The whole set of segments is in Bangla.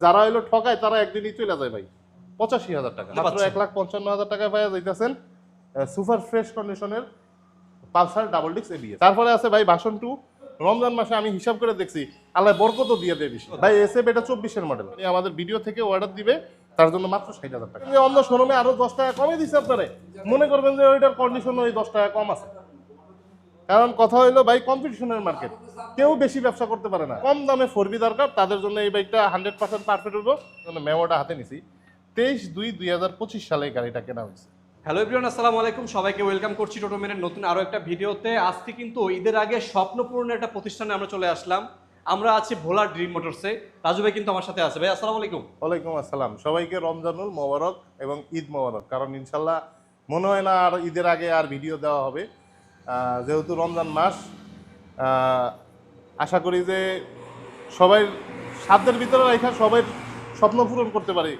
যারা হইল ঠকায় তারা একদিনই চলে যায় ভাই। পঁচাশি হাজার টাকা। মাত্র এক লাখ পঞ্চান্ন হাজার টাকায় পাওয়া যাইতেছেন সুপার ফ্রেশ কন্ডিশনের পালসার ডাবল ডিক্স এবিএস তারপরে আছে ভাই ভাষণ টু। রমজান মাসে আমি হিসাব করে দেখছি আল্লাহ বরকত দিয়ে দেয় বেশি। ভাই এসএফ এটা চব্বিশের মডেল আমাদের ভিডিও থেকে অর্ডার দিবে তার জন্য মাত্র ষাট হাজার টাকা। অন্য শোরুমে আরও দশ টাকা কমে দিচ্ছে আপনারা। মনে করবেন যে ওইটার কন্ডিশন ওই দশ টাকা কম আছে। কারণ কথা হইল ভাই কম্পিটিশনের মার্কেট কেউ বেশি ব্যবসা করতে পারে না। কম দামে ফোরবি দরকার তাদের জন্য এই বাইকটা হান্ড্রেড পার্সেন্ট পারফেক্ট হব মেমোটা হাতে নিছি। তেইশ দুই দুই হাজার পঁচিশ সালে গাড়িটা কেনা হয়েছে। হ্যালো এভরিওয়ান আসসালামু আলাইকুম। সবাইকে ওয়েলকাম করছি টোটোমেনের নতুন আরও একটা ভিডিওতে। আজকে কিন্তু ঈদের আগে স্বপ্ন পূরণের একটা প্রতিষ্ঠানে আমরা চলে আসলাম। আমরা আছি ভোলা ড্রিম মোটরসে রাজু ভাই কিন্তু আমার সাথে আছে। ভাই আসসালামু আলাইকুম। ওয়ালাইকুম আসসালাম। সবাইকে রমজানুল মোবারক এবং ঈদ মোবারক। কারণ ইনশাল্লাহ মনে হয় না আর ঈদের আগে আর ভিডিও দেওয়া হবে। যেহেতু রমজান মাস আহ, আশা করি যে সবাই সাধ্যের ভিতরে রেখা সবাই স্বপ্ন পূরণ করতে পারি।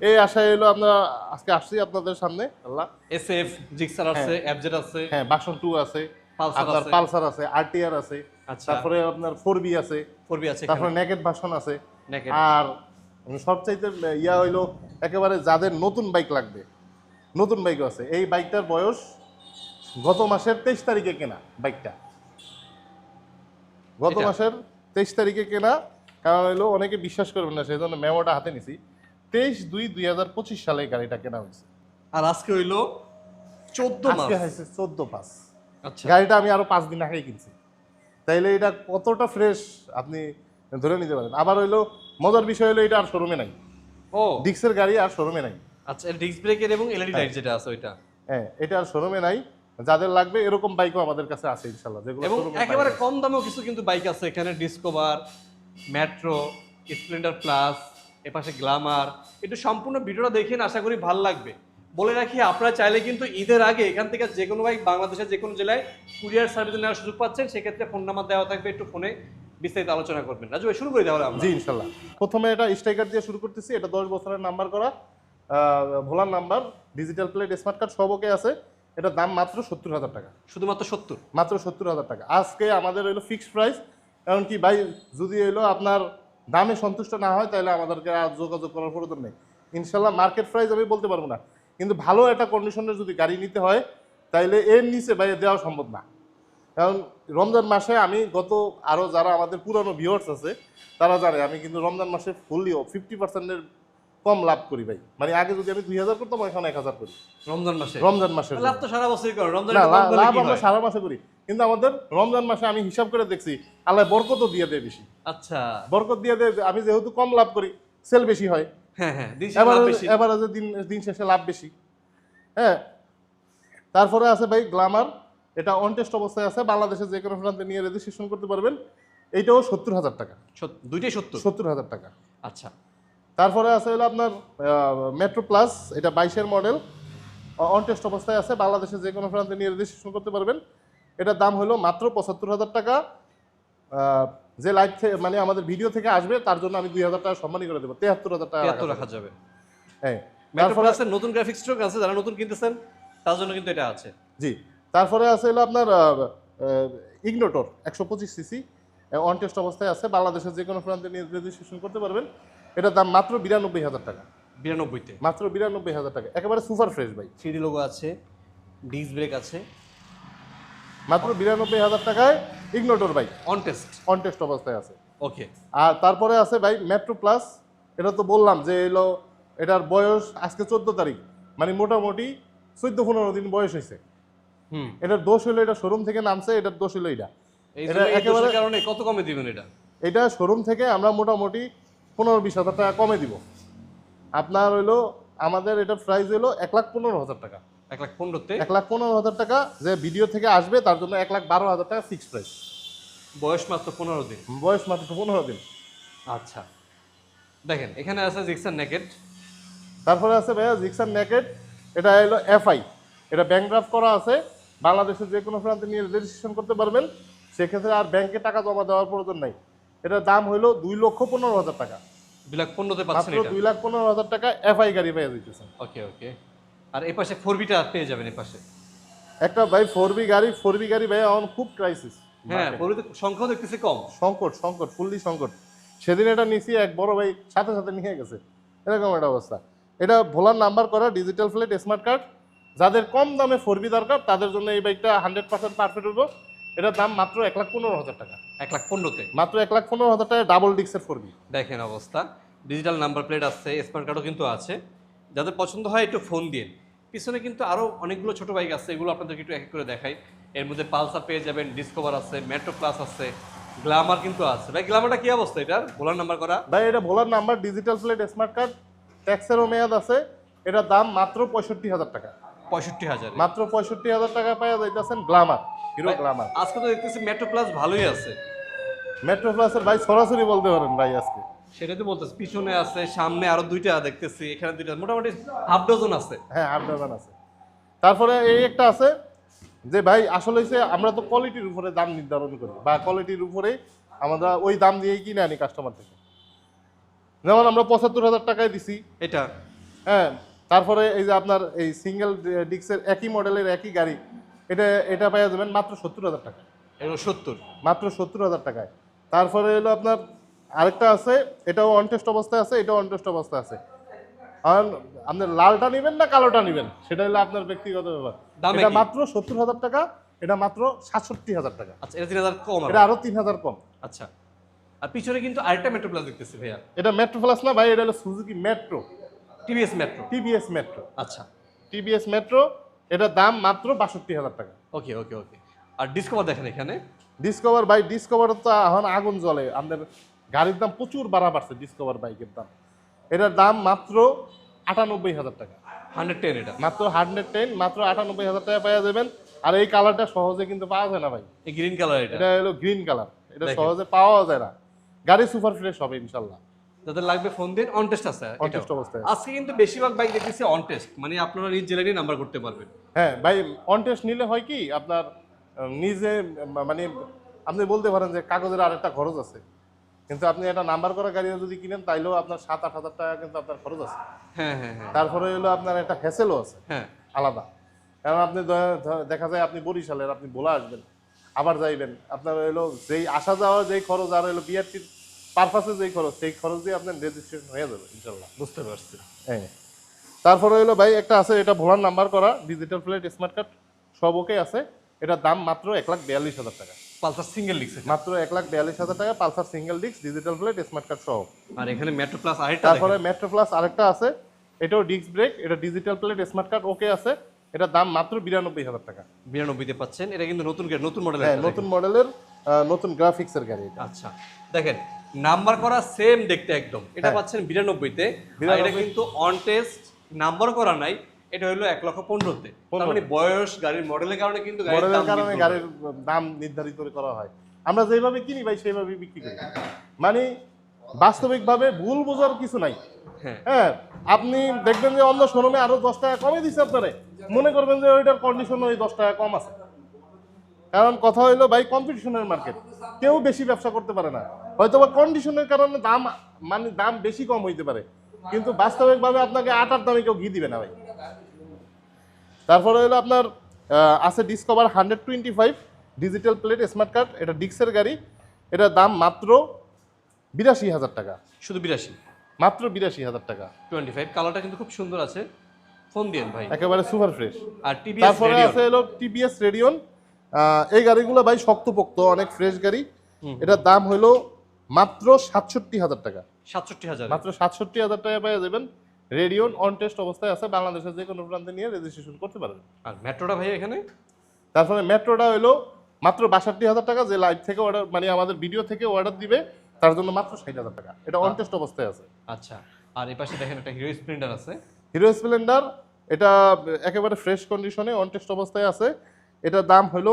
এই আশায় এলো আমরা আজকে আসছি আপনাদের সামনে। আল্লাহ। এস এফ জিক্সার আছে এফজেড আছে। হ্যাঁ বাসন টু আছে পালসার আপনার আছে। পালসার আছে আরটিআর আছে আচ্ছা। তারপরে আপনার ফোর বি আছে ফোরবি আছে তারপরে নেকেট ভাষণ আছে। আর সবচাইতে ইয়া হইল একেবারে যাদের নতুন বাইক লাগবে নতুন বাইকও আছে। এই বাইকটার বয়স গত মাসের তেইশ তারিখে কেনা বাইকটা। গত মাসের তেইশ তারিখে কেনা কারণ হইল অনেকে বিশ্বাস করবেন না সেই জন্য মেমোটা হাতে নিছি। তেইশ দুই দুই হাজার পঁচিশ সালে গাড়িটা কেনা হয়েছে। আর আজকে হইল চোদ্দ আজকে হয়েছে চোদ্দ পাঁচ। আচ্ছা। গাড়িটা আমি আরও পাঁচ দিন আগে কিনছি। তাইলে এটা কতটা ফ্রেশ আপনি ধরে নিতে পারেন। আবার হইল মজার বিষয় হলো এটা আর শোরুমে নাই। ও। ডিক্সের গাড়ি আর শোরুমে নাই। আচ্ছা ডিস্ক ব্রেকের এবং এলইডি লাইট যেটা আছে ওইটা। হ্যাঁ এটা আর শোরুমে নাই। যাদের লাগবে এরকম বাইকও আমাদের কাছে আছে ইনশাল্লাহ যেগুলো এবং একেবারে কম দামেও কিছু কিন্তু বাইক আছে। এখানে ডিসকভার মেট্রো স্প্লেন্ডার প্লাস এপাশে গ্লামার একটু সম্পূর্ণ ভিডিওটা দেখেন আশা করি ভালো লাগবে। বলে রাখি আপনারা চাইলে কিন্তু ঈদের আগে এখান থেকে যে কোনো বাইক বাংলাদেশের যে কোনো জেলায় কুরিয়ার সার্ভিস নেওয়ার সুযোগ পাচ্ছেন সেক্ষেত্রে ফোন নাম্বার দেওয়া থাকবে একটু ফোনে বিস্তারিত আলোচনা করবেন। রাজু শুরু করে দেওয়া জি ইনশাল্লাহ প্রথমে এটা স্ট্রাইকার দিয়ে শুরু করতেছি এটা দশ বছরের নাম্বার করা। Bhola number digital plate smart card সবকে আছে। এটার দাম মাত্র সত্তর হাজার টাকা। শুধুমাত্র সত্তর? মাত্র সত্তর হাজার টাকা। আজকে আমাদের হইল ফিক্সড প্রাইস কারণ কি ভাই যদি হইল আপনার দামে সন্তুষ্ট না হয় তাহলে আমাদেরকে আর যোগাযোগ করার প্রয়োজন নেই। ইনশাল্লাহ মার্কেট প্রাইস আমি বলতে পারব না। কিন্তু ভালো একটা কন্ডিশনের যদি গাড়ি নিতে হয় তাইলে এর নিচে ভাই দেওয়া সম্ভব না। কারণ রমজান মাসে আমি গত আরও যারা আমাদের পুরানো ভিউয়ার্স আছে তারা জানে আমি কিন্তু রমজান মাসে ফুললিও ফিফটি পার্সেন্টের কম লাভ করি ভাই। মানে আগে যদি আমি দুই হাজার করতাম এখন এক হাজার করি। রমজান মাসে? রমজান মাসে। লাভ তো সারা বছরই করেন রমজান লাভ আমরা সারা মাসে করি। কিন্তু আমাদের রমজান মাসে আমি হিসাব করে দেখছি আল্লাহ বরকতও দিয়ে দেয় বেশি। আচ্ছা। বরকত দিয়ে দেয় আমি যেহেতু কম লাভ করি সেল বেশি হয়। হ্যাঁ হ্যাঁ আছে দিন দিন শেষে লাভ বেশি। হ্যাঁ তারপরে আছে ভাই গ্লামার। এটা অনটেস্ট অবস্থায় আছে। বাংলাদেশে যে কোনো প্রান্তে নিয়ে রেজিস্ট্রেশন করতে পারবেন। এইটাও সত্তর হাজার টাকা। দুইটাই সত্তর? সত্তর হাজার টাকা। আচ্ছা। তারপরে আছে হলো আপনার মেট্রো প্লাস এটা বাইশের মডেল অনটেস্ট অবস্থায় আছে বাংলাদেশে যে কোনো প্রান্তে নিয়ে রেজিস্ট্রেশন করতে পারবেন। এটার দাম হলো মাত্র পঁচাত্তর হাজার টাকা। যে থেকে মানে আমাদের ভিডিও থেকে আসবে তার জন্য আমি দুই হাজার টাকা সম্মানই করে দেবো। তেহাত্তর হাজার টাকা রাখা যাবে। হ্যাঁ নতুন গ্রাফিক্স স্ট্রোক আছে যারা নতুন কিনতেছেন তার জন্য কিন্তু এটা আছে। জি তারপরে আছে হলো আপনার ইগনোটর একশো পঁচিশ সিসি অন টেস্ট অবস্থায় আছে বাংলাদেশের যে কোনো প্রান্তে নিয়ে রেজিস্ট্রেশন করতে পারবেন। এটার দাম মাত্র বিরানব্বই হাজার টাকা। বিরানব্বইতে। মাত্র বিরানব্বই হাজার টাকা। একেবারে সুপার ফ্রেশ ভাই। থ্রি লোগো আছে ডিস ব্রেক আছে। মাত্র বিরানব্বই হাজার টাকায় Ignitor bike on test on test অবস্থায় আছে। ওকে। আর তারপরে আছে ভাই মেট্রো প্লাস এটা তো বললাম যে এলো এটার বয়স আজকে চোদ্দ তারিখ। মানে মোটামুটি চোদ্দ পনেরো দিন বয়স হয়েছে। হুম। এটার দোষ হলো এটা শোরুম থেকে নামছে এটার দোষ হলো এটা এটা একেবারে- কারণে কত কমে দিবেন এটা? এটা শোরুম থেকে আমরা মোটামুটি পনেরো বিশ হাজার টাকা কমে দিব। আপনার হইল আমাদের এটা প্রাইস হলো এক লাখ পনেরো হাজার টাকা। এক লাখ পনেরোতে? এক লাখ পনেরো হাজার টাকা যে ভিডিও থেকে আসবে তার জন্য এক লাখ বারো হাজার টাকা ফিক্স প্রাইস বয়স মাত্র পনেরো দিন? বয়স মাত্র পনেরো দিন। আচ্ছা। দেখেন এখানে আছে জিক্সার নেকেট তারপরে আছে ভাইয়া জিক্সার নেকেট এটা হলো এফআই এটা ব্যাংক ড্রাফট করা আছে। বাংলাদেশের যে কোনো প্রান্তে নিয়ে রেজিস্ট্রেশন করতে পারবেন। সেক্ষেত্রে আর ব্যাংকে টাকা জমা দেওয়ার প্রয়োজন নাই। এটার দাম হলো দুই লক্ষ পনেরো হাজার টাকা। দুই লাখ পনেরোতে পাচ্ছেন এটা? দুই লাখ পনেরো হাজার টাকা এফআই গাড়ি পেয়ে দিতেছেন ওকে ওকে। আর এই পাশে ফোর বিটা পেয়ে যাবেন এই পাশে? একটা ভাই ফোর বি গাড়ি ফোর বি গাড়ি ভাই এখন খুব ক্রাইসিস হ্যাঁ ফোর সংখ্যাও দেখতেছি কম। সংকট সংকট ফুললি সংকট। সেদিন এটা নিছি এক বড় ভাই সাথে সাথে নিয়ে গেছে। এরকম একটা অবস্থা। এটা ভোলার নাম্বার করা ডিজিটাল প্লেট স্মার্ট কার্ড যাদের কম দামে ফোর বি দরকার তাদের জন্য এই বাইকটা হান্ড্রেড পার্সেন্ট পারফেক্ট হব এটার দাম মাত্র এক লাখ পনেরো হাজার টাকা। এক লাখ পনেরোতে? মাত্র এক লাখ পনেরো হাজার টাকা ডাবল ডিক্সের ফোর দেখেন অবস্থা। ডিজিটাল নাম্বার প্লেট আছে স্মার্ট কার্ডও কিন্তু আছে। যাদের পছন্দ হয় একটু ফোন দিন পিছনে কিন্তু আরও অনেকগুলো ছোট বাইক আছে এগুলো আপনাদেরকে একটু এক এক করে দেখাই। এর মধ্যে পালসার পেয়ে যাবেন ডিসকভার আছে মেট্রো প্লাস আছে গ্লামার কিন্তু আছে। ভাই গ্লামারটা কি অবস্থা এটার? ভোলার নাম্বার করা? ভাই এটা Bhola number digital plate smart card ট্যাক্সেরও মেয়াদ আছে। এটার দাম মাত্র পঁয়ষট্টি হাজার টাকা। পঁয়ষট্টি হাজার। মাত্র পঁয়ষট্টি হাজার টাকা পাওয়া যাইতেছেন গ্লামার হিরো গ্লামার। আজকে তো দেখতেছি মেট্রো প্লাস ভালোই আছে। মেট্রো প্লাসের ভাই সরাসরি বলতে পারেন ভাই আজকে। সেটাই তো বলতেছি পিছনে আছে সামনে আরও দুইটা দেখতেছি এখানে দুইটা মোটামুটি হাফ ডজন আছে। হ্যাঁ আট ডজন আছে। তারপরে এই একটা আছে যে ভাই আসলে হচ্ছে আমরা তো কোয়ালিটির উপরে দাম নির্ধারণ করি বা কোয়ালিটির উপরে আমরা ওই দাম দিয়েই কিনে আনি কাস্টমার থেকে। যেমন আমরা পঁচাত্তর হাজার টাকায় দিছি। এটা। হ্যাঁ তারপরে এই যে আপনার এই সিঙ্গেল ডিক্সের একই মডেলের একই গাড়ি এটা এটা পাওয়া যাবেন মাত্র সত্তর হাজার টাকা। এগুলো সত্তর। মাত্র সত্তর হাজার টাকায়। তারপরে হলো আপনার আরেকটা আছে এটাও অনটেস্ট অবস্থায় আছে এটাও অনটেস্ট অবস্থায় আছে। আর আপনি লালটা নেবেন না কালোটা নেবেন? সেটা হলো আপনার ব্যক্তিগত ব্যাপার। এটা মাত্র সত্তর হাজার টাকা এটা মাত্র সাতষট্টি হাজার টাকা। আচ্ছা এটা তিন হাজার কম এটা আরও তিন হাজার কম। আচ্ছা। আর পিছনে কিন্তু আরেকটা মেট্রো প্লাস দেখতেছি ভাইয়া। এটা মেট্রো প্লাস না ভাই এটা হলো Suzuki Metro TVS Metro TVS Metro আচ্ছা। টিভিএস মেট্রো এটার দাম মাত্র বাষট্টি হাজার টাকা। ওকে ওকে ওকে। আর ডিসকভার দেখেন এখানে। ডিসকভার বাইক ডিসকভার তো এখন আগুন জ্বলে। আমাদের গাড়ির দাম প্রচুর বাড়া বাড়ছে ডিসকভার বাইকের দাম। এটার দাম মাত্র আটানব্বই হাজার টাকা। হান্ড্রেড টেন এটা। মাত্র হান্ড্রেড টেন মাত্র আটানব্বই হাজার টাকা পাওয়া যাবেন। আর এই কালারটা সহজে কিন্তু পাওয়া যায় না ভাই। এই গ্রিন কালার এটা। এটা হলো গ্রিন কালার এটা সহজে পাওয়া যায় না। গাড়ি সুপার ফ্রেশ হবে ইনশাল্লাহ। যাদের লাগবে ফোন দিন অন টেস্ট আছে। আজকে কিন্তু বেশিরভাগ বাইক দেখতেছি অন টেস্ট মানে আপনারা নিজ জেলারই নাম্বার করতে পারবেন। হ্যাঁ ভাই অন টেস্ট নিলে হয় কি আপনার নিজে মানে আপনি বলতে পারেন যে কাগজের আরেকটা খরচ আছে। কিন্তু আপনি একটা নাম্বার করা গাড়ি যদি কিনেন তাইলেও আপনার সাত আট হাজার টাকা কিন্তু আপনার খরচ আছে। হ্যাঁ হ্যাঁ হ্যাঁ। তারপরে হলো আপনার একটা হ্যাসেলও আছে। হ্যাঁ। আলাদা। কারণ আপনি দেখা যায় আপনি বরিশালের আপনি বলে আসবেন আবার যাইবেন। আপনার হলো যেই আসা যাওয়া যেই খরচ আর হলো বিআরটির পারপাসে যেই খরচ সেই খরচ দিয়ে আপনার রেজিস্ট্রেশন হয়ে যাবে ইনশাল্লাহ বুঝতে পারছি। হ্যাঁ তারপরে হলো ভাই একটা আছে এটা ভোলার নাম্বার করা ডিজিটাল প্লেট স্মার্ট কার্ড সব ওকে আছে। এটার দাম মাত্র এক লাখ বিয়াল্লিশ হাজার টাকা। পালসার সিঙ্গেল লিখছে মাত্র এক লাখ বিয়াল্লিশ হাজার টাকা Pulsar single disc digital plate smart card সহ। আর এখানে মেট্রো প্লাস আরেকটা তারপরে মেট্রো প্লাস আরেকটা আছে এটাও ডিস্ক ব্রেক এটা digital plate smart card okay আছে। এটার দাম মাত্র বিরানব্বই হাজার টাকা। বিরানব্বইতে পাচ্ছেন এটা কিন্তু নতুন নতুন মডেল হ্যাঁ নতুন মডেলের নতুন গ্রাফিক্সের গাড়ি আচ্ছা দেখেন নাম্বার করা সেম দেখতে একদম। এটা হ্যাঁ। পাচ্ছেন বিরানব্বইতে। এটা কিন্তু অন টেস্ট নাম্বার করা নাই এটা হলো এক লক্ষ পনেরোতে। মানে বয়স গাড়ির মডেলের কারণে কিন্তু গাড়ির মডেলের দাম কারণে গাড়ির দাম নির্ধারিত করা হয়। আমরা যেভাবে কিনি ভাই সেইভাবে বিক্রি করি। মানে বাস্তবিকভাবে ভুল বোঝার কিছু নাই। হ্যাঁ। হ্যাঁ আপনি দেখবেন যে অন্য শোরুমে আরও দশ টাকা কমে দিচ্ছে আপনারে। মনে করবেন যে ওইটার কন্ডিশন ওই দশ টাকা কম আছে। কারণ কথা হইল ভাই কম্পিটিশনের মার্কেট কেউ বেশি ব্যবসা করতে পারে না। হয়তো বা কন্ডিশনের কারণে দাম মানে দাম বেশি কম হইতে পারে। কিন্তু বাস্তবিকভাবে আপনাকে আটার দামে কেউ ঘি দিবে না ভাই। তারপরে হলো আপনার আছে Discover hundred twenty five digital plate smart card এটা ডিক্সের গাড়ি। এটার দাম মাত্র বিরাশি হাজার টাকা। শুধু বিরাশি? মাত্র বিরাশি হাজার টাকা। টোয়েন্টি ফাইভ কালারটা কিন্তু খুব সুন্দর আছে। ফোন দিন ভাই। একেবারে সুপার ফ্রেশ আর টিভিএস তারপরে আছে হলো টিপিএস রেডিয়ন এই গাড়িগুলো ভাই শক্তপোক্ত অনেক ফ্রেশ গাড়ি। এটার দাম হলো মাত্র সাতষট্টি হাজার টাকা। সাতষট্টি হাজার। মাত্র সাতষট্টি হাজার টাকা পেয়ে যাবেন। রেডিয়ন অন টেস্ট অবস্থায় আছে বাংলাদেশের যে কোনো প্রান্তে নিয়ে রেজিস্ট্রেশন করতে পারবেন। আর মেট্রোটা ভাই এখানে? তারপরে মেট্রোটা হলো মাত্র বাষট্টি হাজার টাকা যে লাইভ থেকে অর্ডার মানে আমাদের ভিডিও থেকে অর্ডার দিবে তার জন্য মাত্র ষাট হাজার টাকা। এটা অন টেস্ট অবস্থায় আছে। আচ্ছা আর এই পাশে দেখেন একটা হিরো স্প্লেন্ডার আছে। হিরো স্প্লেন্ডার এটা একেবারে ফ্রেশ কন্ডিশনে অন টেস্ট অবস্থায় আছে। এটার দাম হলো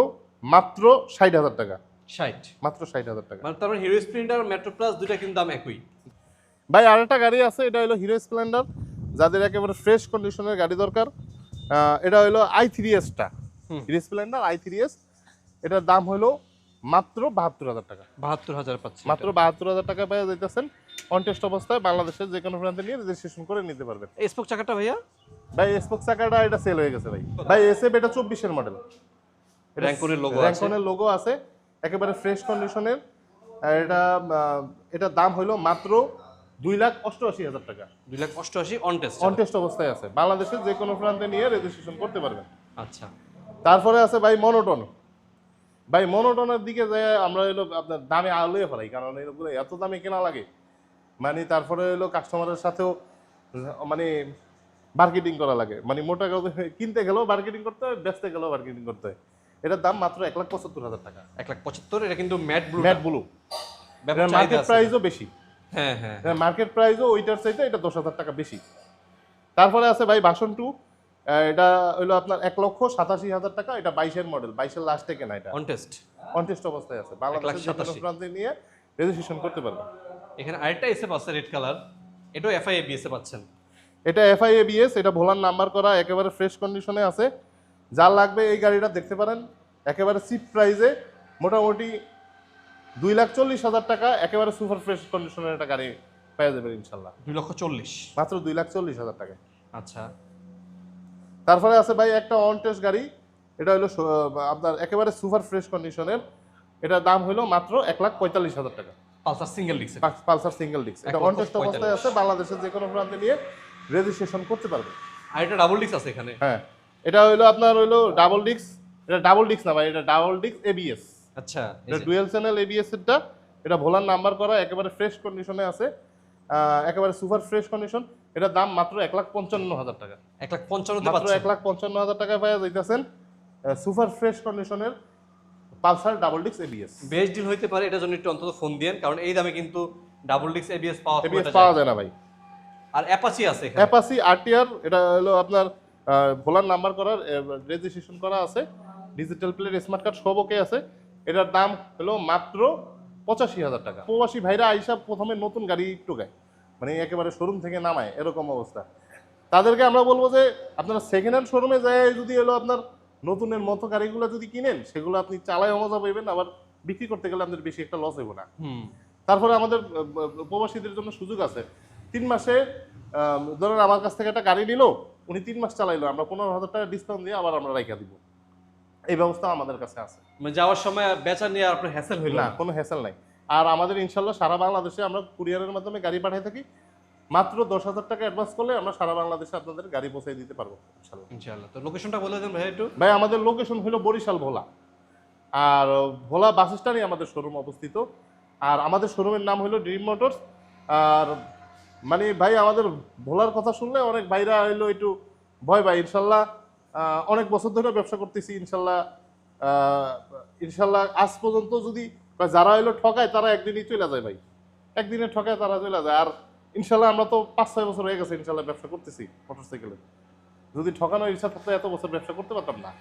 মাত্র ষাট হাজার টাকা। ষাট। মাত্র ষাট হাজার টাকা। মানে তার মানে হিরো স্প্লেন্ডার মেট্রো প্লাস দুইটা কিন্তু দাম একই। ভাই আরেকটা গাড়ি আছে এটা হলো হিরো স্প্লেন্ডার যাদের একেবারে ফ্রেশ কন্ডিশনের গাড়ি দরকার। এটা হলো I three এসটা। Hero Splendor I three S এটার দাম হলো মাত্র বাহাত্তর হাজার টাকা। বাহাত্তর হাজার পাচ্ছি মাত্র বাহাত্তর হাজার টাকা পেয়ে যাইতেছেন। অনটেস্ট অবস্থায় বাংলাদেশের যে কোনো প্রান্তে নিয়ে রেজিস্ট্রেশন করে নিতে পারবেন। স্পোক চাকাটা ভাইয়া? ভাই স্পোক চাকাটা এটা সেল হয়ে গেছে ভাই। ভাই এসএফ এটা চব্বিশের মডেল র্যাঙ্কনের লোগো র্যাঙ্কনের লোগো আছে। একেবারে ফ্রেশ কন্ডিশনের এটা এটা দাম হইল মাত্র দুই লাখ অষ্টআশি হাজার টাকা। দুই লাখ অষ্টআশি অন টেস্ট অনটেস্ট অবস্থায় আছে। বাংলাদেশের যে কোনো প্রান্তে নিয়ে রেজিস্ট্রেশন করতে পারবেন। আচ্ছা। তারপরে আছে ভাই মনোটন ভাই মনোটনের দিকে যে আমরা এলো আপনার দামে আলোয় ফেলাই কারণ এগুলো এত দামে কেনা লাগে। মানে তারপরে এলো কাস্টমারের সাথেও মানে মার্কেটিং করা লাগে। মানে মোটা কিনতে গেলেও মার্কেটিং করতে হয় বেচতে গেলেও মার্কেটিং করতে হয়। এটার দাম মাত্র এক লাখ পঁচাত্তর হাজার টাকা। এক লাখ পঁচাত্তর এটা কিন্তু matte blue matte blue. Market প্রাইসও বেশি। হ্যাঁ হ্যাঁ মার্কেট প্রাইসও ওইটার চাইতে এটা দশ হাজার টাকা বেশি। তারপরে আছে ভাই বাসন টু এটা হইল আপনার এক লক্ষ সাতাশি হাজার টাকা এটা বাইশের মডেল বাইশের লাস্টে কেনা এটা। অন টেস্ট কন্টেস্ট অবস্থায় আছে। বাংলাদেশের যে কোনো 87,000 প্রান্তে নিয়ে রেজিস্ট্রেশন করতে পারবেন। এখানে আরেকটা এসে পাচ্ছে রেড কালার এটাও এফআই এ পাচ্ছেন। এটা এফআই এবিএস এটা ভোলার নাম্বার করা একেবারে ফ্রেশ কন্ডিশনে আছে। যার লাগবে এই গাড়িটা দেখতে পারেন একেবারে চিপ প্রাইজে মোটামুটি দুই লাখ চল্লিশ হাজার টাকা একেবারে সুপার ফ্রেশ কন্ডিশনের একটা গাড়ি পেয়ে যাবেন ইনশাল্লাহ। দুই লক্ষ চল্লিশ। মাত্র দুই লাখ চল্লিশ হাজার টাকা। আচ্ছা। তারপরে আছে ভাই একটা অন টেস্ট গাড়ি এটা হলো আপনার একেবারে সুপার ফ্রেশ কন্ডিশনের এটার দাম হলো মাত্র এক লাখ পঁয়তাল্লিশ হাজার টাকা। পালসার সিঙ্গেল ডিক্সে পালসার সিঙ্গেল ডিস্ক এক এটা অন টেস্ট অবস্থায় আছে বাংলাদেশের যে কোনো প্রান্তে নিয়ে রেজিস্ট্রেশন করতে পারবে আর এটা ডাবল ডিক্স আছে এখানে। হ্যাঁ। এটা হইল আপনার হইল ডাবল ডিক্স এটা ডাবল ডিক্স না ভাই এটা ডাবল ডিস্ক এবিএস আচ্ছা এটা ডুয়েল চ্যানেল এবিএস এরটা এটা ভোলার নাম্বার করা একেবারে ফ্রেশ কন্ডিশনে আছে একেবারে সুপার ফ্রেশ কন্ডিশন এটার দাম মাত্র এক লাখ পঞ্চান্ন হাজার টাকা। এক লাখ পঞ্চান্নতে মাত্র এক লাখ পঞ্চান্ন হাজার টাকায় পাওয়া যাইতেছেন সুপার ফ্রেশ কন্ডিশনের Pulsar double disc ABS best deal হইতে পারে এটার জন্য একটু অন্তত ফোন দিয়েন কারণ এই দামে কিন্তু ডাবল ডিক্স এবিএস পাওয়া এবিএস পাওয়া যায় না। ভাই। আর অ্যাপাচি আছে এখানে। অ্যাপাসি আরটিআর এটা হলো আপনার ভোলার নাম্বার করার রেজিস্ট্রেশন করা আছে। ডিজিটাল প্লেট স্মার্ট কার্ড সব ওকে আছে। এটার দাম হলো মাত্র পঁচাশি হাজার টাকা। প্রবাসী ভাইরা আইসা প্রথমে নতুন গাড়ি টোকায় মানে একেবারে শোরুম থেকে নামায় এরকম অবস্থা। তাদেরকে আমরা বলব যে আপনারা সেকেন্ড হ্যান্ড শোরুমে যায় যদি এলো আপনার নতুনের মতো গাড়িগুলো যদি কিনেন সেগুলো আপনি চালায় মজা পাইবেন আবার বিক্রি করতে গেলে আপনাদের বেশি একটা লস হইব না। হুম। তারপরে আমাদের প্রবাসীদের জন্য সুযোগ আছে। তিন মাসে ধরেন আমার কাছ থেকে একটা গাড়ি নিল উনি তিন মাস চালাইলো আমরা পনেরো হাজার টাকা ডিসকাউন্ট দিয়ে আবার আমরা রাইখা দিব। এই ব্যবস্থা আমাদের কাছে আছে। মানে যাওয়ার সময় বেচা নিয়ে আপনার হ্যাসেল হইল না কোনো হ্যাসেল নাই। আর আমাদের ইনশাল্লাহ সারা বাংলাদেশে আমরা কুরিয়ারের মাধ্যমে গাড়ি পাঠিয়ে থাকি। মাত্র দশ হাজার টাকা অ্যাডভান্স করলে আমরা সারা বাংলাদেশে আপনাদের গাড়ি পৌঁছে দিতে পারব ইনশাল্লাহ। ইনশাআল্লাহ তো লোকেশনটা বলে দেন ভাই একটু। ভাই আমাদের লোকেশন হলো বরিশাল ভোলা। আর ভোলা বাস স্ট্যান্ডে আমাদের শোরুম অবস্থিত। আর আমাদের শোরুমের নাম হলো ড্রিম মোটরস আর মানে ভাই, আমাদের ভোলার কথা শুনলে অনেক ভাইরা হইল একটু ভয় ভাই ইনশাল্লাহ অনেক বছর ধরে ব্যবসা করতেছি, ইনশাল্লাহ ইনশাল্লাহ আজ পর্যন্ত যদি যারা হইল ঠকায়, তারা একদিনই চলে যায় ভাই। একদিনে ঠকায়, তারা চলে যায়। আর ইনশাল্লাহ আমরা তো পাঁচ, ছয় বছর হয়ে গেছে, ইনশাল্লাহ ব্যবসা করতেছি, মোটরসাইকেলে। যদি ঠকানোর ইচ্ছা থাকতো, এত বছর ব্যবসা করতে পারতাম না।